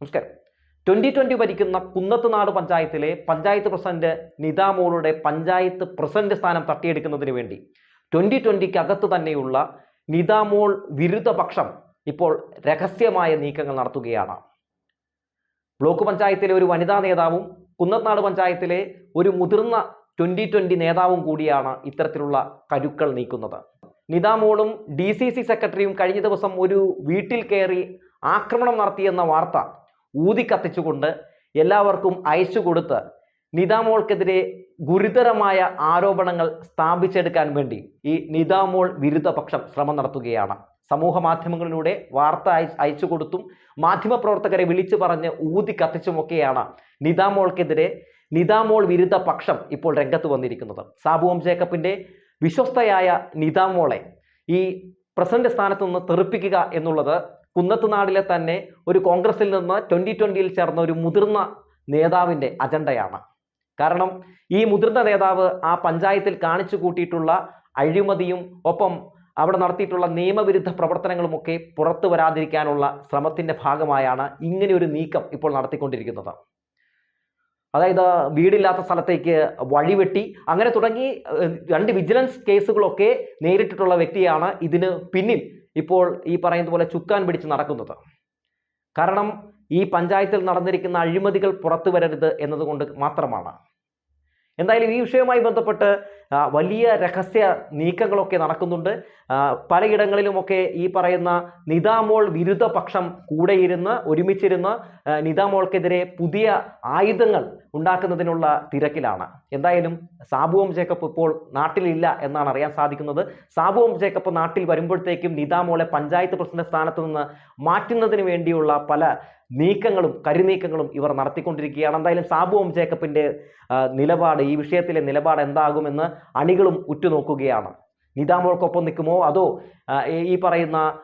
നമസ്കാരം. Twenty twenty ഭരിക്കുന്ന കുന്നത്തുനാട് പഞ്ചായത്തിലെ പഞ്ചായത്ത് പ്രസിഡന്റ് നിതാമോളുടെ പഞ്ചായത്ത് പ്രസിഡന്റ് സ്ഥാനം തട്ടിയെടുക്കുന്നതിന് വേണ്ടി ട്വന്റി ട്വന്റിക്ക് അകത്ത് തന്നെയുള്ള നിതാമോൾ വിരുദ്ധപക്ഷം ഇപ്പോൾ രഹസ്യമായ നീക്കങ്ങൾ നടത്തുകയാണ്. ബ്ലോക്ക് പഞ്ചായത്തിലെ ഒരു വനിതാ നേതാവും കുന്നത്നാട് പഞ്ചായത്തിലെ ഒരു മുതിർന്ന ട്വന്റി ട്വന്റി നേതാവും കൂടിയാണ് ഇത്തരത്തിലുള്ള കരുക്കൾ നീക്കുന്നത്. നിതാമോളും ഡി സി സി സെക്രട്ടറിയും കഴിഞ്ഞ ദിവസം ഒരു വീട്ടിൽ കയറി ആക്രമണം നടത്തിയെന്ന വാർത്ത ഊതിക്കത്തിച്ചുകൊണ്ട് എല്ലാവർക്കും അയച്ചു കൊടുത്ത് നിതാമോൾക്കെതിരെ ഗുരുതരമായ ആരോപണങ്ങൾ സ്ഥാപിച്ചെടുക്കാൻ വേണ്ടി ഈ നിതാമോൾ വിരുദ്ധപക്ഷം ശ്രമം നടത്തുകയാണ്. സമൂഹ മാധ്യമങ്ങളിലൂടെ വാർത്ത അയ അയച്ചു കൊടുത്തും മാധ്യമപ്രവർത്തകരെ വിളിച്ചു പറഞ്ഞ് ഊതി കത്തിച്ചുമൊക്കെയാണ് നിതാമോൾക്കെതിരെ നിതാമോൾ വിരുദ്ധ പക്ഷം ഇപ്പോൾ രംഗത്ത് വന്നിരിക്കുന്നത്. സാബുവം ജേക്കബിന്റെ വിശ്വസ്തയായ നിതാമോളെ ഈ പ്രസിഡന്റ് സ്ഥാനത്ത് നിന്ന് തെറിപ്പിക്കുക എന്നുള്ളത് കുന്നത്തുനാടിലെ തന്നെ ഒരു കോൺഗ്രസിൽ നിന്ന് ട്വന്റി ട്വന്റിയിൽ ചേർന്ന ഒരു മുതിർന്ന നേതാവിന്റെ അജണ്ടയാണ്. കാരണം ഈ മുതിർന്ന നേതാവ് ആ പഞ്ചായത്തിൽ കാണിച്ചു കൂട്ടിയിട്ടുള്ള അഴിമതിയും ഒപ്പം അവിടെ നടത്തിയിട്ടുള്ള നിയമവിരുദ്ധ പ്രവർത്തനങ്ങളുമൊക്കെ പുറത്തു വരാതിരിക്കാനുള്ള ശ്രമത്തിന്റെ ഭാഗമായാണ് ഇങ്ങനെ ഒരു നീക്കം ഇപ്പോൾ നടത്തിക്കൊണ്ടിരിക്കുന്നത്. അതായത് വീടില്ലാത്ത സ്ഥലത്തേക്ക് വഴിവെട്ടി അങ്ങനെ തുടങ്ങി രണ്ട് വിജിലൻസ് കേസുകളൊക്കെ നേരിട്ടിട്ടുള്ള വ്യക്തിയാണ് ഇതിന് പിന്നിൽ ഇപ്പോൾ ഈ പറയുന്നത് പോലെ ചുക്കാൻ പിടിച്ച് നടക്കുന്നത്. കാരണം ഈ പഞ്ചായത്തിൽ നടന്നിരിക്കുന്ന അഴിമതികൾ പുറത്തു വരരുത് എന്നതുകൊണ്ട് മാത്രമാണ്. എന്തായാലും ഈ വിഷയവുമായി ബന്ധപ്പെട്ട് വലിയ രഹസ്യ നീക്കങ്ങളൊക്കെ നടക്കുന്നുണ്ട്. പലയിടങ്ങളിലുമൊക്കെ ഈ പറയുന്ന നിതാമോൾ വിരുദ്ധ പക്ഷം കൂടെയിരുന്ന് ഒരുമിച്ചിരുന്ന് നിതാമോൾക്കെതിരെ പുതിയ ആയുധങ്ങൾ ഉണ്ടാക്കുന്നതിനുള്ള തിരക്കിലാണ്. എന്തായാലും സാബുവും ജേക്കബ് ഇപ്പോൾ നാട്ടിലില്ല എന്നാണ് അറിയാൻ സാധിക്കുന്നത്. സാബുവും ജേക്കബ് നാട്ടിൽ വരുമ്പോഴത്തേക്കും നിതാമോളെ പഞ്ചായത്ത് പ്രസിഡന്റ് സ്ഥാനത്ത് നിന്ന് മാറ്റുന്നതിന് വേണ്ടിയുള്ള പല നീക്കങ്ങളും കരുനീക്കങ്ങളും ഇവർ നടത്തിക്കൊണ്ടിരിക്കുകയാണ്. എന്തായാലും സാബുവും ജേക്കബിന്റെ നിലപാട് ഈ വിഷയത്തിലെ നിലപാട് എന്താകുമെന്ന് അണികളും ഉറ്റുനോക്കുകയാണ്. നിതാമോൾക്കൊപ്പം നിൽക്കുമോ? അതോ ഈ- പറയുന്ന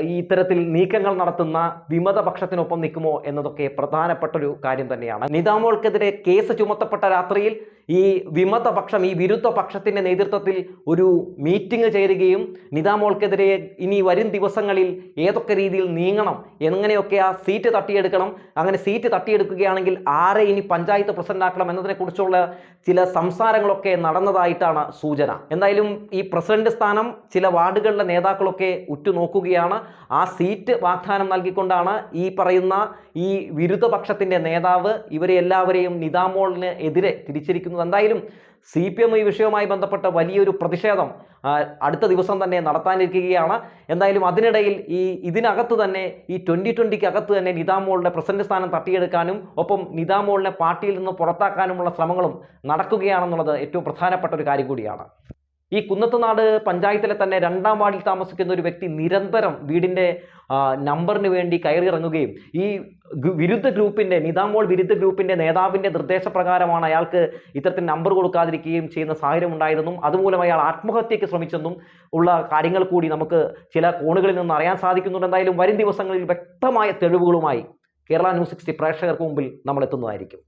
ഈ ഇത്തരത്തിൽ നീക്കങ്ങൾ നടത്തുന്ന വിമതപക്ഷത്തിനൊപ്പം നിൽക്കുമോ എന്നതൊക്കെ പ്രധാനപ്പെട്ട ഒരു കാര്യം തന്നെയാണ്. നിതാമോൾക്കെതിരെ കേസ് ചുമത്തപ്പെട്ട രാത്രിയിൽ ഈ വിമത പക്ഷം ഈ വിരുദ്ധ പക്ഷത്തിന്റെ നേതൃത്വത്തിൽ ഒരു മീറ്റിംഗ് ചേരുകയും നിതാമോൾക്കെതിരെ ഇനി വരും ദിവസങ്ങളിൽ ഏതൊക്കെ രീതിയിൽ നീങ്ങണം എങ്ങനെയൊക്കെ ആ സീറ്റ് തട്ടിയെടുക്കണം അങ്ങനെ സീറ്റ് തട്ടിയെടുക്കുകയാണെങ്കിൽ ആരെ ഇനി പഞ്ചായത്ത് പ്രസിഡന്റ് ആക്കണം എന്നതിനെക്കുറിച്ചുള്ള ചില സംസാരങ്ങളൊക്കെ നടന്നതായിട്ടാണ് സൂചന. എന്തായാലും ഈ പ്രസിഡന്റ് സ്ഥാനം ചില വാർഡുകളിലെ നേതാക്കളൊക്കെ ഉറ്റുനോക്കുകയാണ്. ആ സീറ്റ് വാഗ്ദാനം നൽകിക്കൊണ്ടാണ് ഈ പറയുന്ന ഈ വിരുദ്ധപക്ഷത്തിന്റെ നേതാവ് ഇവരെ എല്ലാവരെയും നിതാമോളിന് എതിരെ തിരിച്ചിരിക്കുന്നത്. എന്തായാലും സി പി എം ഈ വിഷയവുമായി ബന്ധപ്പെട്ട വലിയൊരു പ്രതിഷേധം അടുത്ത ദിവസം തന്നെ നടത്താനിരിക്കുകയാണ്. എന്തായാലും അതിനിടയിൽ ഈ ഇതിനകത്ത് തന്നെ ഈ ട്വന്റി ട്വന്റിക്ക് അകത്ത് തന്നെ നിതാമോളുടെ പ്രസിഡന്റ് സ്ഥാനം തട്ടിയെടുക്കാനും ഒപ്പം നിതാമോളിനെ പാർട്ടിയിൽ നിന്ന് പുറത്താക്കാനുമുള്ള ശ്രമങ്ങളും നടക്കുകയാണെന്നുള്ളത് ഏറ്റവും പ്രധാനപ്പെട്ട ഒരു കാര്യം കൂടിയാണ്. ഈ കുന്നത്തുനാട് പഞ്ചായത്തിലെ തന്നെ രണ്ടാം വാർഡിൽ താമസിക്കുന്ന ഒരു വ്യക്തി നിരന്തരം വീടിന്റെ നമ്പറിന് വേണ്ടി കയറി ഇറങ്ങുകയും ഈ വിരുദ്ധ ഗ്രൂപ്പിന്റെ നിതാമോൾ വിരുദ്ധ ഗ്രൂപ്പിന്റെ നേതാവിന്റെ നിർദ്ദേശപ്രകാരമാണ് അയാൾക്ക് ഇത്തരത്തിൽ നമ്പർ കൊടുക്കാതിരിക്കുകയും ചെയ്യുന്ന സാഹചര്യം ഉണ്ടായതെന്നും അതുമൂലം അയാൾ ആത്മഹത്യയ്ക്ക് ശ്രമിച്ചെന്നും ഉള്ള കാര്യങ്ങൾ കൂടി നമുക്ക് ചില കോണുകളിൽ നിന്ന് അറിയാൻ സാധിക്കുന്നുണ്ട്. എന്തായാലും വരും ദിവസങ്ങളിൽ വ്യക്തമായ തെളിവുകളുമായി കേരള ന്യൂസ് സിക്സ്റ്റി പ്രേക്ഷകർക്ക് മുമ്പിൽ നമ്മൾ എത്തുന്നതായിരിക്കും